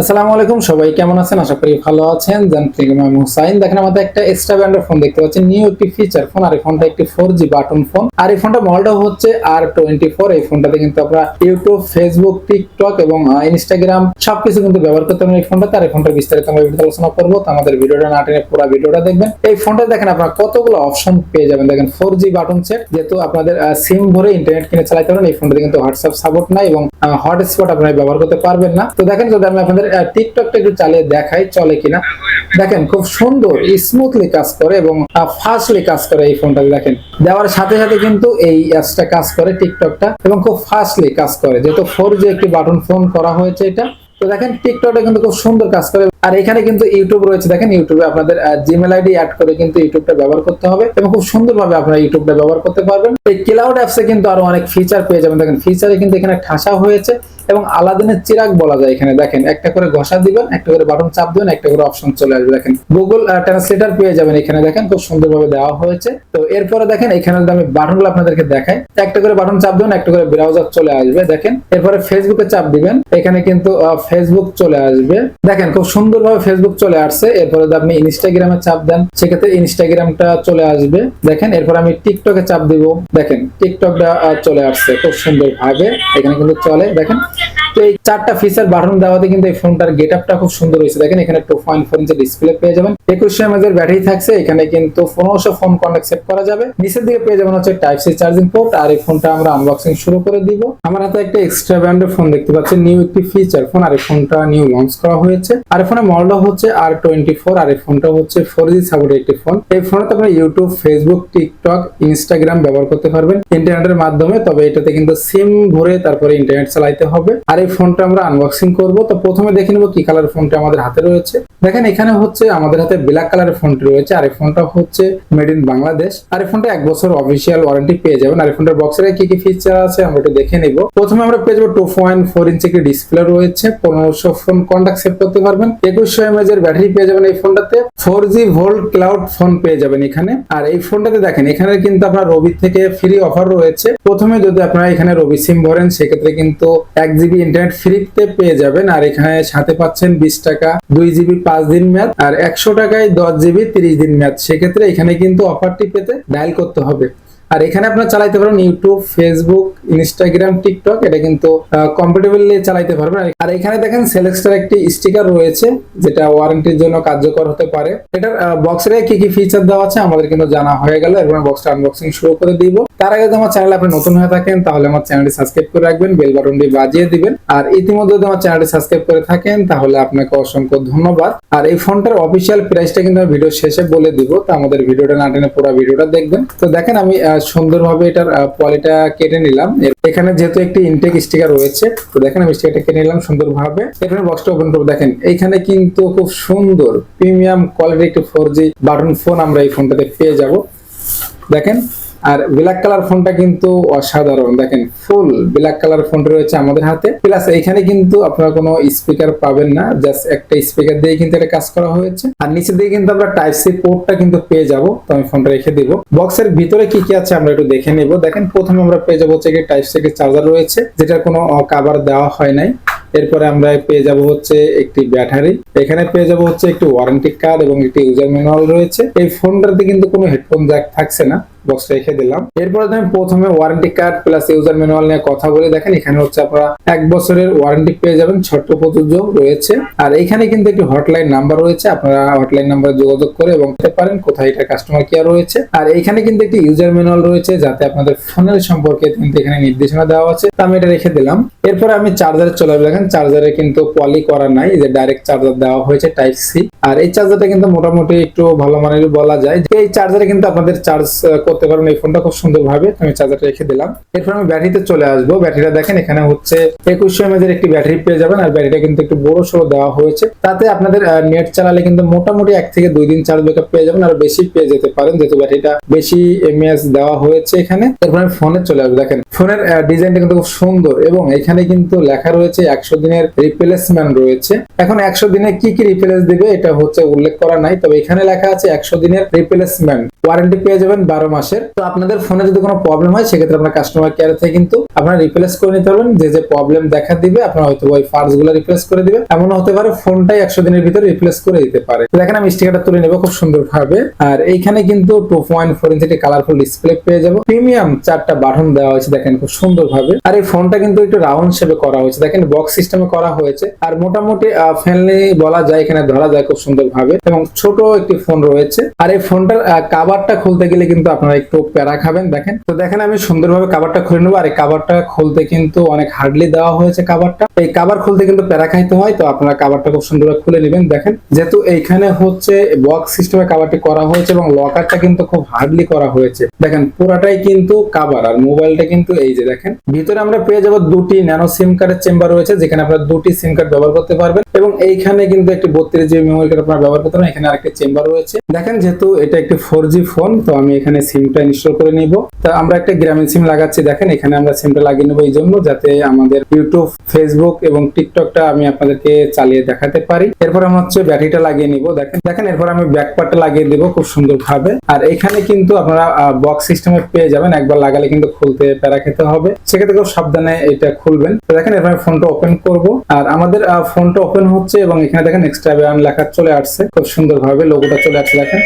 আসসালামু আলাইকুম, সবাই কেমন আছেন? আশা করি ভালো আছেন। যান্ত্রিক আমি হুসাইন। দেখেন, আমাদের একটা এক্সট্রা ব্র্যান্ডের ফোন দেখতে পাচ্ছেন। নিউ একটি ফিচার ফোন আর এই ফোনটা একটি ফোর জি বাটন ফোন আর এই ফোনটা মডেলটা হচ্ছে আর টোয়েন্টি ফোর এই ফোনটাতে কিন্তু আপনারা ইউটিউব ফেসবুক টিকটক এবং ইনস্টাগ্রাম সবকিছু কিন্তু ব্যবহার করতে পারেন এই ফোনটাতে আর এই ফোনটা বিস্তারিত আমরা ভিডিও আলোচনা করব। তো আমাদের ভিডিওটা না টেনে পুরো ভিডিওটা দেখবেন। এই ফোনটা দেখেন, আপনারা কতগুলো অপশন পেয়ে যাবেন। দেখেন ফোর জি বাটন সেট যেহেতু আপনাদের সিম ভরে ইন্টারনেট কিনে চালাতে পারেন এই ফোনটাতে কিন্তু হোয়াটসঅ্যাপ সাপোর্ট নাই এবং হটস্পট আপনারা ব্যবহার করতে পারবেন না। তো দেখেন, যদি আমি আপনাদের টিকটকটা একটু চালিয়ে দেখাই, চলে কিনা। দেখেন, খুব সুন্দর স্মুথলি কাজ করে এবং ফাস্টলি কাজ করে এই ফোনটা, দেখেন। দেওয়ার সাথে সাথে কিন্তু এই অ্যাপসটা কাজ করে, টিকটকটা, এবং খুব ফাস্টলি কাজ করে। যেহেতু ফোর জি একটি বাটন ফোন করা হয়েছে এটা। তো দেখেন, টিকটকটা কিন্তু খুব সুন্দর কাজ করে আর এখানে কিন্তু ইউটিউব রয়েছে। দেখেন ইউটিউবে আপনাদের জিমেল আইডি অ্যাড করে কিন্তু ইউটিউবটা ব্যবহার করতে হবে এবং খুব সুন্দরভাবে আপনারা ইউটিউবটা ব্যবহার করতে পারবেন। এই ক্লাউড অ্যাপসে কিন্তু আরও অনেক ফিচার পেয়ে যাবেন। দেখেন ফিচারে কিন্তু এখানে ঠাসা হয়েছে এবং আলাদিনের চিরাগ বলা যায় এখানে। দেখেন, একটা করে ঘষা দিবেন, একটা করে বাটন চাপ দিবেন, একটা করে অপশন চলে আসবে। দেখেন গুগল ট্রান্সলেটর পেয়ে যাবেন এখানে। দেখেন, খুব সুন্দরভাবে দেওয়া হয়েছে। তো এরপরে দেখেন, এখানে যদি আমি বাটনগুলো আপনাদেরকে দেখাই, একটা করে বাটন চাপ দিবেন, একটা করে ব্রাউজার চলে আসবে। দেখেন, এরপরে ফেসবুকে চাপ দিবেন, এখানে কিন্তু ফেসবুক চলে আসবে। দেখেন, খুব সুন্দরভাবে ফেসবুক চলে আসছে। এরপরে যদি আপনি ইনস্টাগ্রামে চাপ দেন, সেক্ষেত্রে ইনস্টাগ্রামটা চলে আসবে। দেখেন, এরপর আমি টিকটকে চাপ দিব। দেখেন টিকটকটা চলে আসছে খুব সুন্দর ভাবে এখানে কিন্তু চলে। দেখেন, তো এই চারটা ফিচার বাটন দেওয়াতে কিন্তু এই ফোনটার গেট আপটা খুব সুন্দর হয়েছে। দেখেন, এখানে two point four inch display পেয়ে যাবেন। একুশশো এমএজ এর ব্যাটারি থাকছে, এখানে কিন্তু পনেরোশো ফোন কন্ট্যাক্ট সেট করা যাবে। নিচের দিকে পেয়ে যাবেন হচ্ছে টাইপ সি চার্জিং পোর্ট আর এই ফোনটা আমরা আনবক্সিং শুরু করে দিব। আমার হাতে একটা এক্সট্রা ব্র্যান্ডের ফোন দেখতে পাচ্ছেন নিউ একটি ফিচার ফোন আর এই ফোনটা নিউ লঞ্চ করা হয়েছে। আর ফোনের মডেলটা হচ্ছে আর টোয়েন্টি ফোর আর এই ফোনটা হচ্ছে ফোর জি সাপোর্টের একটি ফোন। এই ফোনে আপনারা ইউটিউব ফেসবুক টিকটক ইনস্টাগ্রাম ব্যবহার করতে পারবেন ইন্টারনেটের মাধ্যমে, তবে এটাতে কিন্তু সিম ভরে তারপরে ইন্টারনেট চালাইতে হবে। আর এই ফোনটা আমরা আনবক্সিং করব। তো প্রথমে দেখে নেব কি কালার ফোনটা আমাদের হাতে রয়েছে। দেখেন, এখানে হচ্ছে আমাদের হাতে ব্ল্যাক কালারের ফোনটি রয়েছে, আর এই ফোনটা হচ্ছে মেড ইন বাংলাদেশ আর এই ফোনটা এক বছর অফিসিয়াল ওয়ারেন্টি পেয়ে যাবেন। আর এই ফোনটার বক্সের কি কি ফিচার আছে আমরা একটু দেখে নিব। প্রথমে আমরা পেয়ে যাব two point four inch display রয়েছে, পনেরোশো ফোন কন্ট্যাক্ট সেট করতে পারবেন। একুশশো এমএজ এর ব্যাটারি পেয়ে যাবেন এই ফোনটাতে four G VoLTE cloud phone পেয়ে যাবেন এখানে। আর এই ফোনটাতে দেখেন, এখানে কিন্তু আপনার রবি থেকে ফ্রি অফার রয়েছে। প্রথমে যদি আপনারা এখানে রবি সিম ভরেন, সেক্ষেত্রে কিন্তু এক জিবি ইন্টারনেট ফ্রিতে পেয়ে যাবেন। আর এখানে সাথে পাচ্ছেন বিশ টাকা, দুই জিবি পাঁচ দিন মেয়াদ, আর একশো টাকায় দশ জিবি তিরিশ দিন মেয়াদ। সেক্ষেত্রে এখানে কিন্তু অফারটি পেতে ডায়াল করতে হবে। আর এখানে আপনারা চালাইতে পারেন ইউটিউব ফেসবুক ইনস্টাগ্রাম টিকটক এটা কিন্তু কম্পিটেবলি চালাইতে পারবেন। আর- এখানে দেখেন সেলেক্সটার একটি স্টিকার রয়েছে, যেটা ওয়ারেন্টির জন্য কার্যকর হতে পারে। এটার বক্সের কি কি ফিচার দেওয়া আছে আমাদের কিন্তু জানা হয়ে গেল। এরপর বক্সটা আনবক্সিং শুরু করে দিব। তার আগে যদি আমার চ্যানেল আপনি নতুন হয়ে থাকেন, তাহলে আমার চ্যানেলটি সাবস্ক্রাইব করে রাখবেন বেল বাটনটি বাজিয়ে দিবেন। আর ইতিমধ্যে যদি আমার চ্যানেলটি সাবস্ক্রাইব করে থাকেন, তাহলে আপনাকে অসংখ্য ধন্যবাদ। আর এই ফোনটার অফিসিয়াল প্রাইসটা কিন্তু আমি ভিডিও শেষে বলে দিব, তো আমাদের ভিডিওটা না টেনে পুরো ভিডিওটা দেখবেন। তো দেখেন আমি সুন্দরভাবে এটার পলিটা কেটে নিলাম। এখানে যেহেতু একটি ইনটেক স্টিকার রয়েছে, তো দেখেন আমি স্টিকারটা কেটে নিলাম সুন্দরভাবে। এখানে বক্সটা ওপেন করব। দেখেন, এখানে কিন্তু খুব সুন্দর প্রিমিয়াম কোয়ালিটি একটি ফোর জি বাটন ফোন আমরা এই ফোনটাতে পেয়ে যাব। দেখেন আর ব্ল্যাক কালার ফোনটা কিন্তু অসাধারণ। দেখেন ফুল ব্ল্যাক কালার ফোন রয়েছে আমাদের হাতে। প্লাস এখানে কিন্তু আপনারা কোনো স্পিকার পাবেন না জাস্ট একটা স্পিকার দিয়ে কিন্তু এটা কাজ করা হয়েছে। আর নিচে দিয়ে কিন্তু আমরা টাইপ সি পোর্টটা কিন্তু পেয়ে যাব। তো আমি ফোনটা রেখে দিব। বক্সের ভিতরে কি কি আছে আমরা একটু দেখে নেব। দেখেন, প্রথমে আমরা পেয়ে যাব হচ্ছে টাইপ সি চার্জার রয়েছে, যেটার কোনো কাভার দেওয়া হয় নাই। এরপরে আমরা পেয়ে যাব হচ্ছে একটি ব্যাটারি এখানে পেয়ে যাব হচ্ছে একটি ওয়ারেন্টি কার্ড এবং একটি ইউজার ম্যানুয়াল রয়েছে। এই ফোনটাতে কিন্তু কোনো হেডফোন জ্যাক থাকছে না। বক্স রেখে দিলাম। এরপরে আমি প্রথমে warranty card plus user manual নিয়ে কথা বলে। দেখেন এখানে হচ্ছে আপনারা এক বছরের ওয়ারেন্টি পেয়ে যাবেন, ছোট্ট প্রযোজ্য রয়েছে। আর এখানে কিন্তু একটি হটলাইন নাম্বার রয়েছে, আপনারা হটলাইন নাম্বারে যোগাযোগ করে এবং পেতে পারেন, কোথায় এটা কাস্টমার কেয়ার রয়েছে। আর এখানে কিন্তু একটি ইউজার ম্যানুয়াল রয়েছে, যাতে আপনাদের ফোনের সম্পর্কে কিন্তু এখানে নির্দেশনা দেওয়া আছে। তো আমি এটা রেখে দিলাম। এরপরে আমি চার্জারে চলে দেখেন চার্জারে কিন্তু পলি করা নাই যে ডাইরেক্ট চার্জার দেওয়া হয়েছে টাইপ সি আর এই চার্জারটা কিন্তু মোটামুটি একটু ভালো মানের বলা যায়। এই চার্জারে কিন্তু আপনাদের চার্জ করতে পারেন এই ফোনটা খুব সুন্দর ভাবে আমি চার্জারটা রেখে দিলাম। এরপর আমি ব্যাটারিতে চলে আসব। ব্যাটারিটা দেখেন, এখানে হচ্ছে একুশশো এমএজ এর একটি ব্যাটারি পেয়ে যাবেন, আর ব্যাটারিটা কিন্তু একটু বড় সড়ো দেওয়া হয়েছে। তাতে আপনাদের নেট চালালে কিন্তু মোটামুটি এক থেকে দুই দিন চার্জ ব্যাকআপ পেয়ে যাবেন, আর বেশি পেয়ে যেতে পারেন, যেহেতু ব্যাটারিটা বেশি এমএএস দেওয়া হয়েছে এখানে। এরপর আমি ফোনে চলে আসব। দেখেন, ফোনের ডিজাইনটা কিন্তু খুব সুন্দর এবং এখানে কিন্তু লেখা রয়েছে একশো দিনের রিপ্লেসমেন্ট রয়েছে। এখন একশো দিনে কি কি রিপ্লেস দিবে, এটা হচ্ছে উল্লেখ করা নাই, তবে এখানে লেখা আছে একশো দিনের রিপ্লেসমেন্ট ওয়ারেন্টি পেয়ে যাবেন বারো মাসের। তো আপনাদের ফোনে যদি কোনো প্রবলেম হয়, সেক্ষেত্রে আপনার কাস্টমার কেয়ার থেকে কিন্তু আপনারা রিপ্লেস করে নিতে পারবেন। যে যে প্রবলেম দেখা দিবে, আপনার হয়তো ওই পার্টসগুলো রিপ্লেস করে দিবে এমন হতে পারে ফোনটাই একশো দিনের ভিতরে রিপ্লেস করে দিতে পারে। দেখেন, আমি স্টিকারটা তুলে নেব খুব সুন্দর ভাবে আর এইখানে কিন্তু two point four inch colourful display পেয়ে যাব। প্রিমিয়াম চারটা বাটন দেওয়া হয়েছে, দেখেন খুব সুন্দর ভাবে আর এই ফোনটা কিন্তু একটু রাউন্ড শেপে করা হয়েছে। দেখেন বক্স সিস্টেমে করা হয়েছে। আর মোটামুটি ফ্যানলি বলা যায় এখানে, ধরা যায় খুব সুন্দর ভাবে এবং ছোট একটি ফোন রয়েছে। আর এই ফোনটার কাভারটা খুলতে গেলে কিন্তু আপনারা একটু প্যারা খাবেন, দেখেন। তো দেখেন, আমি সুন্দরভাবে কাভারটা খুলে নেব। আর এই কাভারটা খুলতে কিন্তু অনেক হার্ডলি দেওয়া হয়েছে কাভারটা এই কাভার খুলতে কিন্তু প্যারা খাইতে হয়, তো আপনারা কাভারটা খুব সুন্দরভাবে খুলে নেবেন, দেখেন। যেহেতু এইখানে হচ্ছে বক্স সিস্টেমে কাভারটি করা হয়েছে এবং লকারটা কিন্তু খুব হার্ডলি করা হয়েছে। দেখেন, পুরাটাই কিন্তু কাভার আর মোবাইলটা কিন্তু এই যে, দেখেন। ভিতরে আমরা পেয়ে যাব দুটি ন্যানো সিম কার্ডের চেম্বার রয়েছে, যেখানে আপনারা দুটি সিম কার্ড ব্যবহার করতে পারবেন। এবং এইখানে কিন্তু একটি বত্রিশ জিবি মেমোরি কার্ড আপনারা ব্যবহার করতে পারেন এখানে আরেকটি চেম্বার রয়েছে। দেখেন, যেহেতু এটা একটি ফোর জি ফোন, তো আমি এখানে সিমটা ইনস্টল করে নিব। তো আমরা একটা গ্রামীণ সিম লাগাচ্ছি, দেখেন এখানে আমরা সিমটা লাগিয়ে নেব এই জন্য যাতে আমাদের ইউটিউব ফেসবুক এবং টিকটকটা আমি আপনাদেরকে চালিয়ে দেখাতে পারি। এরপর আমরা হচ্ছে ব্যাটারিটা লাগিয়ে নিব, দেখেন দেখেন এরপর আমি ব্যাক পার্টটা লাগিয়ে দেবো খুব সুন্দর ভাবে আর এখানে কিন্তু আপনারা বক্স সিস্টেমে পেয়ে যাবেন, একবার লাগালে কিন্তু খুলতে প্যারা খেতে হবে। সেক্ষেত্রে খুব সাবধানে এটা খুলবেন। তো দেখেন এরপর আমি ফোনটা ওপেন করব। আর আমাদের ফোনটা ওপেন হচ্ছে এবং এখানে দেখেন এক্সট্রা ব্যান লেখা চলে আসছে, খুব সুন্দর ভাবে লোগোটা চলে আসছে, দেখেন।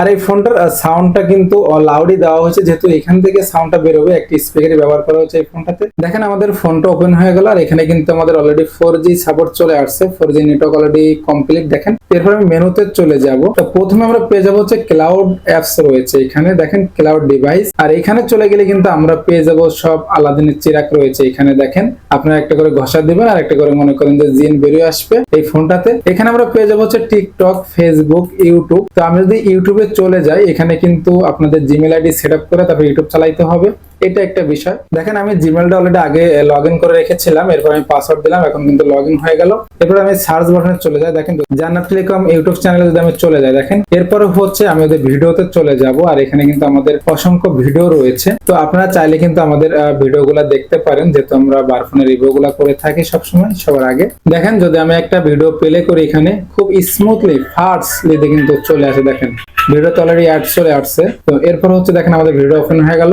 আর এই ফোনটার সাউন্ডটা কিন্তু লাউডই দেওয়া হয়েছে। যেহেতু এখান থেকে সাউন্ডটা বেরোবে, একটি স্পিকারই ব্যবহার করা হয়েছে এই ফোনটাতে। দেখেন, আমাদের ফোনটা ওপেন হয়ে গেল, আর এখানে কিন্তু আমাদের অলরেডি ফোর জি সাপোর্ট চলে আসছে। Four G network already complete দেখেন। এরপর আমি মেনুতে চলে যাব। তো প্রথমে আমরা পেয়ে যাব হচ্ছে ক্লাউড অ্যাপস রয়েছে এখানে। দেখেন ক্লাউড ডিভাইস আর এখানে চলে গেলে কিন্তু আমরা পেয়ে যাব সব আলাদিনের চিরাক রয়েছে এখানে, দেখেন। আপনারা একটা করে ঘষা দিবেন, আর একটা করে মনে করেন যে জিন বেরিয়ে আসবে এই ফোনটাতে। এখানে আমরা পেয়ে যাব হচ্ছে টিকটক ফেসবুক ইউটিউব তো আমি যদি ইউটিউবে চলে যাই এখানে কিন্তু আপনাদের জিমেল আইডি সেট আপ করে তারপর ইউটিউব চালাইতে হবে। এটা একটা বিষয়। দেখেন, আমি জিমেলটা অলরেডি আগে লগ ইন করে রেখেছিলাম, এরপর আমি পাসওয়ার্ড দিলাম, এখন কিন্তু লগ ইন হয়ে গেল। এরপর আমি সার্চ বাটনে চলে যাই। দেখেন, জান্নাত টেলিকম ইউটিউব চ্যানেলে যদি আমি চলে যাই, দেখেন, এরপরে হচ্ছে আমি ওদের ভিডিওতে চলে যাব, আর এখানে কিন্তু আমাদের অসংখ্য ভিডিও রয়েছে। তো আপনারা চাইলে কিন্তু আমাদের ভিডিওগুলো দেখতে পারেন যেহেতু আমরা বারফোনের রিভিউ গুলা করে থাকি সবসময়, সবার আগে। দেখেন, যদি আমি একটা ভিডিও প্লে করি এখানে, খুব স্মুথলি ফাস্টলি কিন্তু চলে আসে, দেখেন। ভিডিওতে অলরেডি অ্যাড চলে আসছে। তো এরপর হচ্ছে, দেখেন, আমাদের ভিডিও ওপেন হয়ে গেল।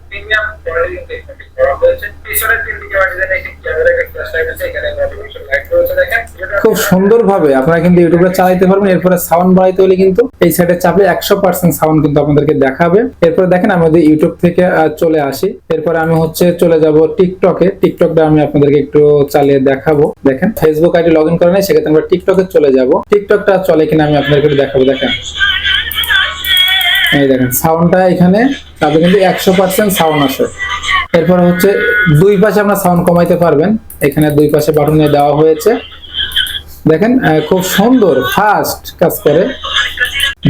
প্রিমিয়াম কিন্তু এখানে করা হয়েছে। পিছনের ক্যামেরা আছে, এখানে লাইট রয়েছে, দেখেন। খুব আপনারা কিন্তু ইউটিউবে চালাইতে পারবেন। এরপরে সাউন্ড বাড়াইতে হলে কিন্তু এই সাইডে চাপলে একশো পার্সেন্ট সাউন্ড কিন্তু আপনাদেরকে দেখাবে। এরপরে দেখেন, আমি ইউটিউব থেকে চলে আসি। এরপরে আমি হচ্ছে চলে যাব টিকটকে টিকটকটা আমি আপনাদেরকে একটু চালিয়ে দেখাবো। দেখেন ফেসবুক আইডি লগ ইন করে নাই, সেক্ষেত্রে আমরা টিকটকে চলে যাব। টিকটকটা চলে কিনা আমি আপনাদেরকে দেখাবো, দেখেন। এই দেখেন সাউন্ডটা এখানে তাতে কিন্তু একশো পার্সেন্ট সাউন্ড আসে। এরপর হচ্ছে দুই পাশে আপনার সাউন্ড কমাইতে পারবেন। এখানে দুই পাশে বাটনে দেওয়া হয়েছে। দেখেন খুব সুন্দর ফাস্ট কাজ করে।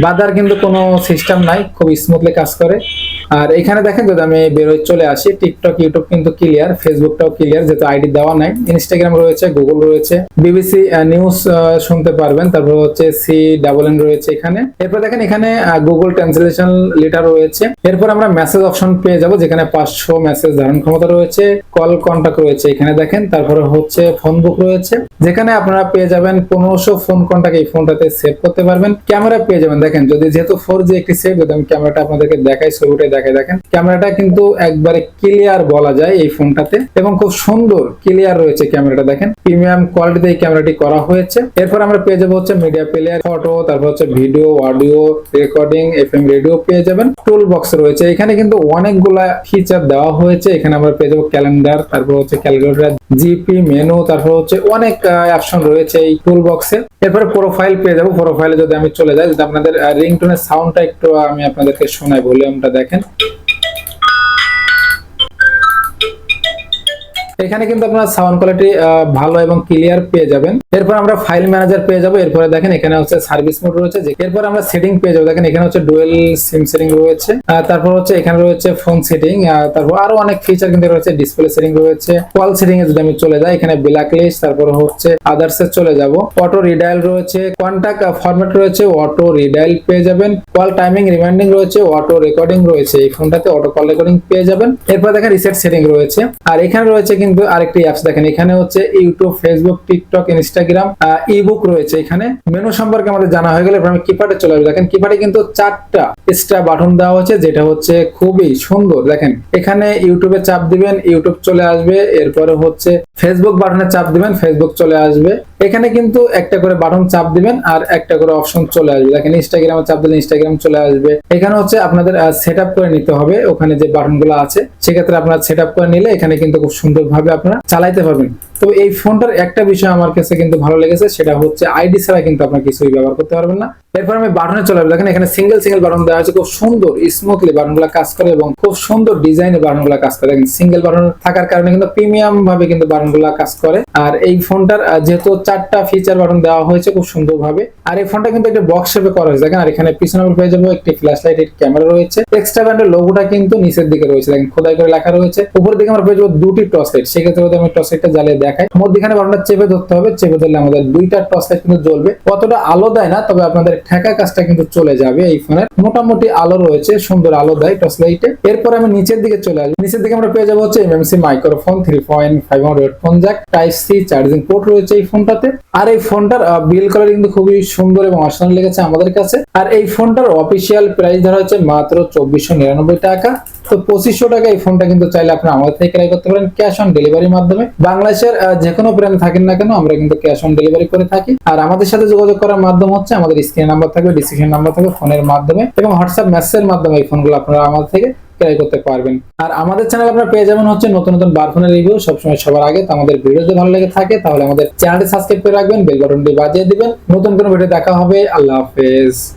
বাদার কিন্তু কোনো সিস্টেম নাই, খুব স্মুথলি কাজ করে। আর এখানে দেখেন যদি আমি বেরোয় চলে আসি টিকটক ইউটিউব কিন্তু ক্লিয়ার ফেসবুকটাও ক্লিয়ার যেহেতু আইডি দেওয়া নাই। ইনস্টাগ্রাম রয়েছে গুগল রয়েছে বিবিসি নিউজ শুনতে পারবেন। তারপর হচ্ছে সি ডাবল এন রয়েছে এখানে। এরপর দেখেন এখানে গুগল ট্রান্সলেশন লেটার রয়েছে। এরপর আমরা মেসেজ অপশন পেয়ে যাব, যেখানে পাঁচশো মেসেজ ধারণ ক্ষমতা রয়েছে কল কন্টাক্ট রয়েছে এখানে দেখেন। তারপরে হচ্ছে ফোন বুক রয়েছে, যেখানে আপনারা পেয়ে যাবেন পনেরোশো ফোন কন্টাক্ট এই ফোনটাতে সেভ করতে পারবেন। ক্যামেরা পেয়ে যাবেন। দেখেন, যদি যেহেতু ফোর জি একটি সেভ যদি আমি ক্যামেরাটা আপনাদেরকে দেখাই ছবিটা দেখাই, দেখেন। ক্যামেরাটা কিন্তু একবারে ক্লিয়ার বলা যায় এই ফোনটাতে এবং খুব সুন্দর ক্লিয়ার রয়েছে ক্যামেরাটা, দেখেন। প্রিমিয়াম কোয়ালিটিতে এই ক্যামেরাটি করা হয়েছে। এরপর আমরা পেয়ে যাব হচ্ছে মিডিয়া প্লেয়ার ফটো তারপর হচ্ছে video audio recording FM radio পেয়ে যাবেন। টুল বক্স রয়েছে। এখানে কিন্তু অনেকগুলা ফিচার দেওয়া হয়েছে। এখানে আমরা পেয়ে যাব ক্যালেন্ডার তারপর হচ্ছে ক্যালকুলেটর জিপি মেনু তারপর হচ্ছে অনেক অপশন রয়েছে এই টুল বক্সে এরপরে প্রোফাইল পেয়ে যাব। প্রোফাইলে যদি আমি চলে যাই, যদি আপনাদের রিংটোনের সাউন্ডটা একটু আমি আপনাদেরকে শোনাই ভলিউমটা দেখেন। Yeah. এখানে কিন্তু আপনার সাউন্ড কোয়ালিটি ভালো এবং ক্লিয়ার পেয়ে যাবেন। এরপর আমরা ফাইল ম্যানেজার পেয়ে যাব। এরপরে দেখেন এখানে হচ্ছে সার্ভিস মোড রয়েছে। এরপর আমরা সেটিং পেয়ে যাব। দেখেন এখানে হচ্ছে ডুয়েল সিম সেটিং রয়েছে। তারপর হচ্ছে এখানে রয়েছে ফোন সেটিং তারপর আরও অনেক ফিচার কিন্তু রয়েছে। ডিসপ্লে সেটিং রয়েছে। কল সেটিং এ যদি আমি চলে যাই, এখানে ব্ল্যাক লিস্ট তারপর হচ্ছে আদার্স এ চলে যাব। অটো রিডাইল রয়েছে। কন্টাক্ট ফরম্যাট রয়েছে। অটো রিডাইল পেয়ে যাবেন। কল টাইমিং রিমাইন্ডিং রয়েছে। অটো রেকর্ডিং রয়েছে। এই ফোনটাতে অটো কল রেকর্ডিং পেয়ে যাবেন। এরপর দেখেন রিসেট সেটিং রয়েছে। আর এখানে রয়েছে কিন্তু আরেকটি অ্যাপস দেখেন, এখানে হচ্ছে YouTube Facebook TikTok Instagram ebook রয়েছে এখানে। মেনু সম্পর্কে আমাদের জানা হয়ে গেলে আমি কিপ্যাডে চলে আসব। দেখেন কিপ্যাডে কিন্তু চারটা এক্সট্রা বাটন দেওয়া হয়েছে, যেটা হচ্ছে খুবই সুন্দর। দেখেন, এখানে ইউটিউবে চাপ দিবেন ইউটিউব চলে আসবে, এরপরে হচ্ছে ফেসবুক বাটনে চাপ দিবেন ফেসবুক চলে আসবে। এখানে কিন্তু একটা করে বাটন চাপ দিবেন আর একটা করে অপশন চলে আসবে। দেখেন ইনস্টাগ্রামে চাপ দিলে ইনস্টাগ্রাম চলে আসবে। এখানে হচ্ছে আপনাদের সেট করে নিতে হবে, ওখানে যে বাটনগুলো আছে, সেক্ষেত্রে আপনারা সেট করে নিলে এখানে কিন্তু খুব সুন্দরভাবে আপনারা চালাইতে পারবেন। তো এই ফোনটার একটা বিষয় আমার কাছে কিন্তু ভালো লেগেছে, সেটা হচ্ছে আইডি ছাড়া কিন্তু আপনার কিছুই ব্যবহার করতে পারবেন না। এরপর আমি বাটনে চলে দেখেন এখানে সিঙ্গেল সিঙ্গেল বাটন দেওয়া হয়েছে খুব সুন্দর স্মুথলি বাটনগুলো কাজ করে এবং খুব সুন্দর ডিজাইনে বাটনগুলো কাজ করে। দেখেন সিঙ্গেল বাটন থাকার কারণে কিন্তু প্রিমিয়াম ভাবে কিন্তু বাটনগুলো কাজ করে। আর এই ফোনটার যেহেতু চারটা ফিচার বাটন দেওয়া হয়েছে খুব সুন্দর ভাবে আর এই ফোনটা কিন্তু একটা বক্স শেপে করা হয়েছে। দেখেন, আর এখানে পিছনে পেয়ে যাব একটি ফ্ল্যাশ লাইট ক্যামেরা রয়েছে। এক্সট্রা ব্যান্ডের লোগোটা কিন্তু নিচের দিকে রয়েছে। দেখেন খোদাই করে লেখা রয়েছে। উপরের দিকে আমরা পেয়ে যাব দুটি টর্চ লাইট সেক্ষেত্রে আমি টর্চ লাইটটা জ্বালিয়ে দেখাই মধ্যখানে বাটনটা চেপে ধরতে হবে, চেপে ধরলে আমাদের দুইটা টর্চ লাইট কিন্তু জ্বলবে। কতটা আলো দেয় না, তবে আপনাদের ঠেকা কাজটা কিন্তু চলে যাবে এই ফোনের। মোটামুটি আলো রয়েছে, সুন্দর আলো দেয় টর্চ লাইটে। এরপর আমি নিচের দিকে চলে আসব। নিচের দিকে আমরা পেয়ে যাব হচ্ছে MMC microphone three point five headphone jack type C charging port রয়েছে এই ফোনটাতে। আর এই ফোনটার বিল কালার কিন্তু খুবই সুন্দর এবং অসাধারণ লেগেছে আমাদের কাছে। আর এই ফোনটার অফিসিয়াল প্রাইস ধরা হচ্ছে মাত্র চব্বিশশো নিরানব্বই টাকা। তো পঁচিশশো টাকা এই ফোনটা কিন্তু চাইলে আপনি আমাদের থেকে ক্রয় করতে পারেন ক্যাশ অন ডেলিভারির মাধ্যমে। বাংলাদেশের যে কোনো ব্র্যান্ড থাকেন না কেন, আমরা কিন্তু ক্যাশ অন ডেলিভারি করে থাকি। আর আমাদের সাথে যোগাযোগ করার মাধ্যম হচ্ছে আমাদের স্ক্রিন নাম্বার থাকবে ডিসক্রিপশন নাম্বার থাকবে, ফোনের মাধ্যমে এবং হোয়াটসঅ্যাপ মেসেজের মাধ্যমে এই ফোনগুলো আপনারা আমাদের থেকে ক্রয় করতে পারবেন। আর আমাদের চ্যানেল আপনারা পেয়ে যাবেন হচ্ছে নতুন নতুন বার ফোনের রিভিউ সবসময় সবার আগে। তো আমাদের ভিডিও যদি ভালো লেগে থাকে, তাহলে আমাদের চ্যানেলটি সাবস্ক্রাইব করে রাখবেন বেল বাটনটি বাজিয়ে দিবেন। নতুন কোনো ভিডিও দেখা হবে, আল্লাহ হাফেজ।